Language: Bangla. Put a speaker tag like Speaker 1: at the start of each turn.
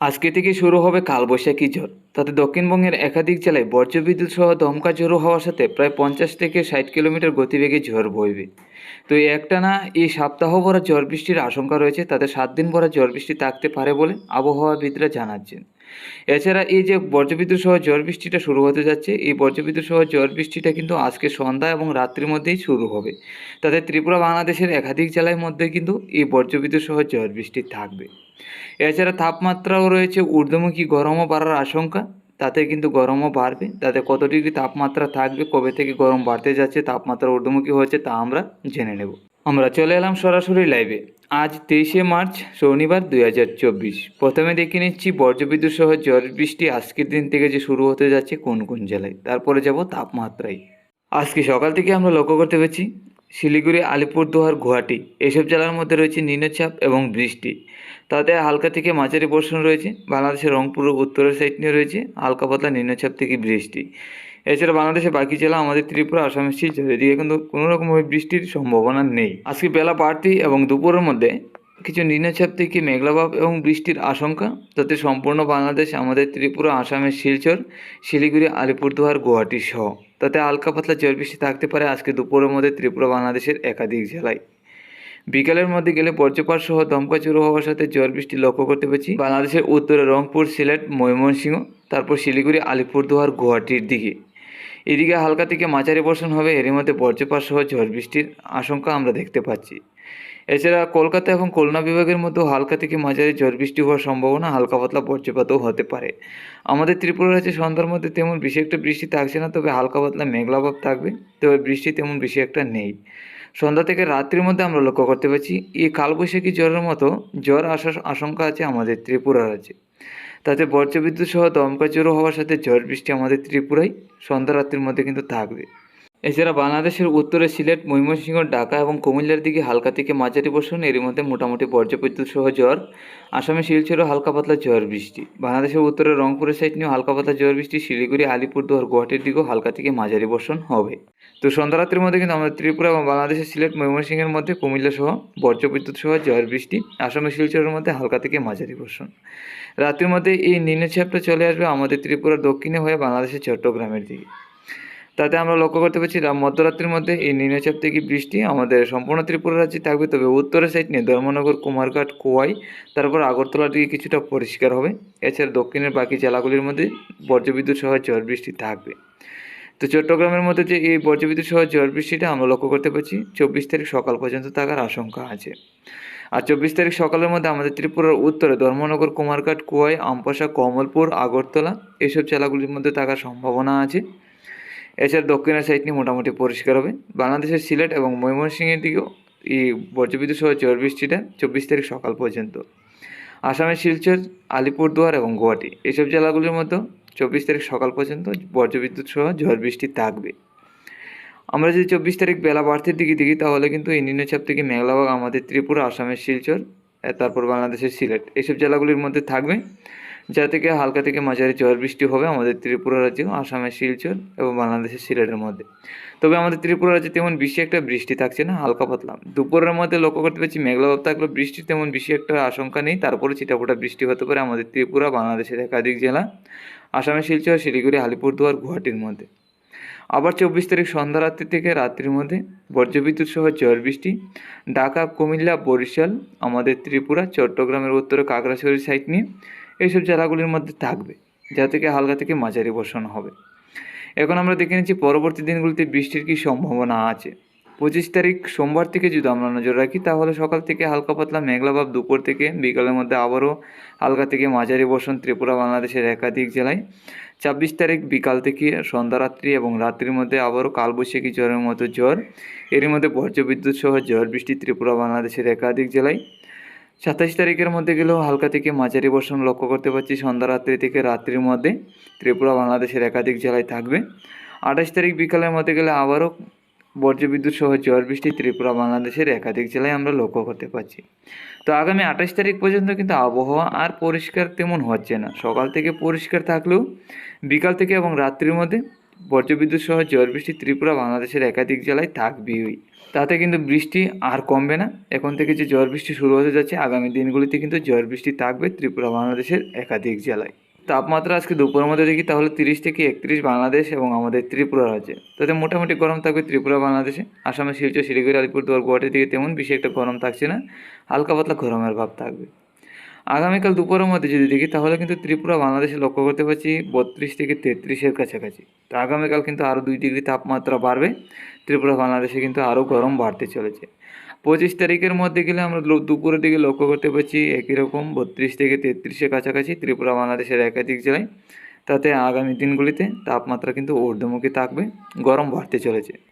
Speaker 1: আজকে থেকে শুরু হবে কালবৈশাখী ঝড়। তাতে দক্ষিণবঙ্গের একাধিক জেলায় বজ্রবিদ্যুৎ সহ দমকা ঝড়ো হওয়ার সাথে প্রায় পঞ্চাশ থেকে ষাট কিলোমিটার গতিবেগে ঝড় বইবে। তো এই একটানা এই সপ্তাহ ভরা ঝড় বৃষ্টির আশঙ্কা রয়েছে, তাতে সাত দিন ভরা ঝড় বৃষ্টি থাকতে পারে বলে আবহাওয়াবিদরা জানাচ্ছেন। এছাড়া এই যে বজ্রবিদ্যুৎ সহ ঝড় বৃষ্টিটা শুরু হতে যাচ্ছে, এই বজ্রবিদ্যুৎ সহ ঝড় বৃষ্টিটা কিন্তু আজকে সন্ধ্যা এবং রাত্রির মধ্যেই শুরু হবে। তাতে ত্রিপুরা, বাংলাদেশের একাধিক জেলার মধ্যে কিন্তু এই বজ্রবিদ্যুৎ সহ ঝড় বৃষ্টি থাকবে। এছাড়া তাপমাত্রাও রয়েছে ঊর্ধ্বমুখী, গরমও বাড়ার আশঙ্কা। তাতে কিন্তু গরমও বাড়বে। তাতে কত ডিগ্রি তাপমাত্রা থাকবে, কবে থেকে গরম বাড়তে যাচ্ছে, তাপমাত্রা ঊর্ধ্বমুখী হচ্ছে তা আমরা জেনে নেব। আমরা চলে এলাম সরাসরি লাইভে আজ তেইশে মার্চ, শনিবার দুই হাজার চব্বিশ। প্রথমে দেখে নিচ্ছি বজ্রবিদ্যুৎ সহ ঝড় বৃষ্টি আজকের দিন থেকে যে শুরু হতে যাচ্ছে কোন কোন জেলায়। তারপরে যাব তাপমাত্রায়। আজকে সকাল থেকে আমরা লক্ষ্য করতে পেরেছি, শিলিগুড়ি, আলিপুরদুয়ার, গুয়াহাটি এসব জেলার মধ্যে রয়েছে নিম্নচাপ এবং বৃষ্টি। তাতে হালকা থেকে মাঝারি বর্ষণ রয়েছে। বাংলাদেশের রংপুর উত্তরের সাইড নিয়ে রয়েছে হালকা পাতলা নিম্নচাপ থেকে বৃষ্টি। এছাড়া বাংলাদেশের বাকি জেলা আমাদের ত্রিপুরা আসামের শিলচর এদিকে কিন্তু কোনো রকমভাবে বৃষ্টির সম্ভাবনা নেই। আজকে বেলা বাড়তি এবং দুপুরের মধ্যে কিছু নিম্নচাপ থেকে মেঘলাভাব এবং বৃষ্টির আশঙ্কা তাতে সম্পূর্ণ বাংলাদেশ, আমাদের ত্রিপুরা, আসামের শিলচর, শিলিগুড়ি, আলিপুরদুয়ার, গুয়াহাটি সহ। তাতে হালকা পাতলা ঝড় বৃষ্টি থাকতে পারে আজকে দুপুরের মধ্যে ত্রিপুরা, বাংলাদেশের একাধিক জেলায়। বিকালের মধ্যে গেলে বজ্রপাত সহ দমকা চুরু হওয়ার সাথে ঝড় বৃষ্টি লক্ষ্য করতে পেরেছি। বাংলাদেশের উত্তরে রংপুর, সিলেট, ময়মনসিংহ, তারপর শিলিগুড়ি, আলিপুরদুয়ার, গুয়াহাটির দিকে। এদিকে হালকা থেকে মাঝারি বর্ষণ হবে, এরই মধ্যে বজ্রপাত সহ ঝড় বৃষ্টির আশঙ্কা আমরা দেখতে পাচ্ছি। এছাড়া কলকাতা এবং খুলনা বিভাগের মধ্যেও হালকা থেকে মাঝারি ঝড় বৃষ্টি হওয়ার সম্ভাবনা, হালকা পাতলা বজ্রপাতও হতে পারে। আমাদের ত্রিপুরা রাজ্যে সন্ধ্যার মধ্যে তেমন বেশি একটা বৃষ্টি থাকছে না, তবে হালকা পাতলা মেঘলাভাব থাকবে, তবে বৃষ্টি তেমন বেশি একটা নেই। সন্ধ্যা থেকে রাত্রির মধ্যে আমরা লক্ষ্য করতে পারছি, এই কালবৈশাখী জ্বরের মতো জ্বর আসার আশঙ্কা আছে আমাদের ত্রিপুরা রাজ্যে। তাতে বজ্রবিদ্যুৎ সহ দমকা জোরো হওয়ার সাথে ঝড় বৃষ্টি আমাদের ত্রিপুরায় সন্ধ্যা রাত্রির মধ্যে কিন্তু থাকবে। এছাড়া বাংলাদেশের উত্তরে সিলেট, ময়মনসিংহ, ঢাকা এবং কুমিল্লার দিকে হালকা থেকে মাঝারি বর্ষণ। এর মধ্যে মোটামুটি বজ্রবিদ্যুৎ সহ ঝড়। আসামে শিলচরও হালকা পাতলা ঝড় বৃষ্টি। বাংলাদেশের উত্তরে রংপুরের সাইড নিয়েও হালকা পাতলা ঝড় বৃষ্টি। শিলিগুড়ি আলিপুরদুয়ার গুয়াহাটির দিকেও হালকা থেকে মাঝারি বর্ষণ হবে। তো সন্ধ্যা রাত্রির মধ্যে কিন্তু আমাদের ত্রিপুরা এবং বাংলাদেশের সিলেট, ময়মনসিংহের মধ্যে কুমিল্লা সহ বজ্রবিদ্যুৎ সহ ঝড় বৃষ্টি। আসামের শিলচরের মধ্যে হালকা থেকে মাঝারি বর্ষণ। রাত্রির মধ্যে এই নিম্নচাপটা চলে আসবে আমাদের ত্রিপুরার দক্ষিণে হয়ে বাংলাদেশের চট্টগ্রামের দিকে। তাতে আমরা লক্ষ্য করতে পারছি মধ্যরাত্রির মধ্যে এই নিম্নচাপ থেকে বৃষ্টি আমাদের সম্পূর্ণ ত্রিপুরা রাজ্যে থাকবে। তবে উত্তরের সাইড নিয়ে ধর্মনগর, কুমারঘাট, কোয়াই, তারপর আগরতলার দিকে কিছুটা পরিষ্কার হবে। এছাড়া দক্ষিণের বাকি জেলাগুলির মধ্যে বজ্রবিদ্যুৎ সহ ঝড় বৃষ্টি থাকবে। তো চট্টগ্রামের মধ্যে যে এই বজ্রবিদ্যুৎ সহ ঝড় বৃষ্টিটা আমরা লক্ষ্য করতে পারছি, চব্বিশ তারিখ সকাল পর্যন্ত থাকার আশঙ্কা আছে। আর চব্বিশ তারিখ সকালের মধ্যে আমাদের ত্রিপুরার উত্তরে ধর্মনগর, কুমারঘাট, কুয়াই, আমপাশা, কমলপুর, আগরতলা এইসব জেলাগুলির মধ্যে থাকার সম্ভাবনা আছে। এছাড়া দক্ষিণের সাইড নিয়ে মোটামুটি পরিষ্কার হবে। বাংলাদেশের সিলেট এবং ময়মনসিংহের দিকেও এই বজ্রবিদ্যুৎ সহ ঝড় বৃষ্টিটা চব্বিশ তারিখ সকাল পর্যন্ত। আসামের শিলচর, আলিপুরদুয়ার এবং গুয়াহাটি এসব জেলাগুলির মধ্যে চব্বিশ তারিখ সকাল পর্যন্ত বজ্রবিদ্যুৎ সহ ঝড় বৃষ্টি থাকবে। আমরা যদি চব্বিশ তারিখ বেলা বাড়তির দিকে দেখি, তাহলে কিন্তু এই নিম্নচাপ থেকে মেঘলাভাগ আমাদের ত্রিপুরা, আসামের শিলচর তারপর বাংলাদেশের সিলেট এইসব জেলাগুলির মধ্যে থাকবে। যা থেকে হালকা থেকে মাঝারি ঝড় বৃষ্টি হবে আমাদের ত্রিপুরা রাজ্যে, আসামের শিলচর এবং বাংলাদেশের সিলেটের মধ্যে। তবে আমাদের ত্রিপুরা রাজ্যে তেমন বেশি একটা বৃষ্টি থাকছে না, হালকা পাতলা। দুপুরের মধ্যে লক্ষ্য করতে পারছি মেঘলাভাব থাকলেও বৃষ্টির তেমন বেশি একটা আশঙ্কা নেই। তারপরে ছিটাফোটা বৃষ্টি হতে পারে আমাদের ত্রিপুরা, বাংলাদেশের একাধিক জেলা, আসামের শিলচর, শিলিগুড়ি আলিপুরদুয়ার গুয়াহাটির মধ্যে। আবার চব্বিশ তারিখ সন্ধ্যা রাত্রি থেকে রাত্রির মধ্যে বজ্রবিদ্যুৎ সহ ঝড় বৃষ্টি। ঢাকা, কুমিল্লা, বরিশাল, আমাদের ত্রিপুরা, চট্টগ্রামের উত্তরে কাকড়াছড়ির সাইড নিয়ে এইসব জেলাগুলির মধ্যে থাকবে, যা থেকে হালকা থেকে মাঝারি বর্ষণ হবে। এখন আমরা দেখে নিচ্ছি পরবর্তী দিনগুলিতে বৃষ্টির কী সম্ভাবনা আছে। পঁচিশ তারিখ সোমবার থেকে যদি আমরা নজর রাখি, তাহলে সকাল থেকে হালকা পাতলা মেঘলা মেঘলাভাব দুপুর থেকে বিকালের মধ্যে আবারও হালকা থেকে মাঝারি বর্ষণ, ত্রিপুরা, বাংলাদেশের একাধিক জেলায়। ছাব্বিশ তারিখ বিকাল থেকে সন্ধ্যা রাত্রি এবং রাত্রির মধ্যে আবারও কালবৈশাখী জ্বরের মতো জ্বর এর মধ্যে বজ্রবিদ্যুৎ সহ ঝড় বৃষ্টি ত্রিপুরা, বাংলাদেশের একাধিক জেলায়। সাতাশ তারিখের মধ্যে গেলেও হালকা থেকে মাঝারি বর্ষণ লক্ষ্য করতে পারছি। সন্ধ্যা রাত্রি থেকে রাত্রির মধ্যে ত্রিপুরা বাংলাদেশের একাধিক জেলায় থাকবে। আঠাশ তারিখ বিকালের মধ্যে গেলে আবারও বজ্রবিদ্যুৎ সহ ঝড় বৃষ্টি ত্রিপুরা বাংলাদেশের একাধিক জেলায় আমরা লক্ষ্য করতে পারছি। তো আগামী আঠাশ তারিখ পর্যন্ত কিন্তু আবহাওয়া আর পরিষ্কার তেমন হচ্ছে না। সকাল থেকে পরিষ্কার থাকলেও বিকাল থেকে এবং রাত্রির মধ্যে বজ্রবিদ্যুৎ সহ ঝড় বৃষ্টি ত্রিপুরা বাংলাদেশের একাধিক জেলায় থাকবেই। তাতে কিন্তু বৃষ্টি আর কমবে না। এখন থেকে যে ঝড় বৃষ্টি শুরু হতে যাচ্ছে, আগামী দিনগুলিতে কিন্তু ঝড় বৃষ্টি থাকবে ত্রিপুরা, বাংলাদেশের একাধিক জেলায়। তাপমাত্রা আজকে দুপুরের মধ্যে দেখি তাহলে তিরিশ থেকে একত্রিশ বাংলাদেশ এবং আমাদের ত্রিপুরা রাজ্যে। তাতে মোটামুটি গরম থাকবে ত্রিপুরা, বাংলাদেশে। আসামে শিলচর, শিলিগুড়ি, আলিপুরদুয়ার, গুয়াহাটির দিকে তেমন বেশি একটা গরম থাকছে না। হালকা পাতলা গরমের ভাব থাকবে। আগামীকাল দুপুরের মধ্যে যদি দেখি, তাহলে কিন্তু ত্রিপুরা বাংলাদেশে লক্ষ্য করতে পারছি বত্রিশ থেকে তেত্রিশের কাছাকাছি। তো আগামীকাল কিন্তু আরও দুই ডিগ্রি তাপমাত্রা বাড়বে। ত্রিপুরা বাংলাদেশে কিন্তু আরও গরম বাড়তে চলেছে। পঁচিশ তারিখের মধ্যে গেলে আমরা দুপুরের দিকে লক্ষ্য করতে পারছি একই রকম বত্রিশ থেকে তেত্রিশের কাছাকাছি ত্রিপুরা বাংলাদেশের একাধিক জেলায়। তাতে আগামী দিনগুলিতে তাপমাত্রা কিন্তু ঊর্ধ্বমুখী থাকবে। গরম বাড়তে চলেছে।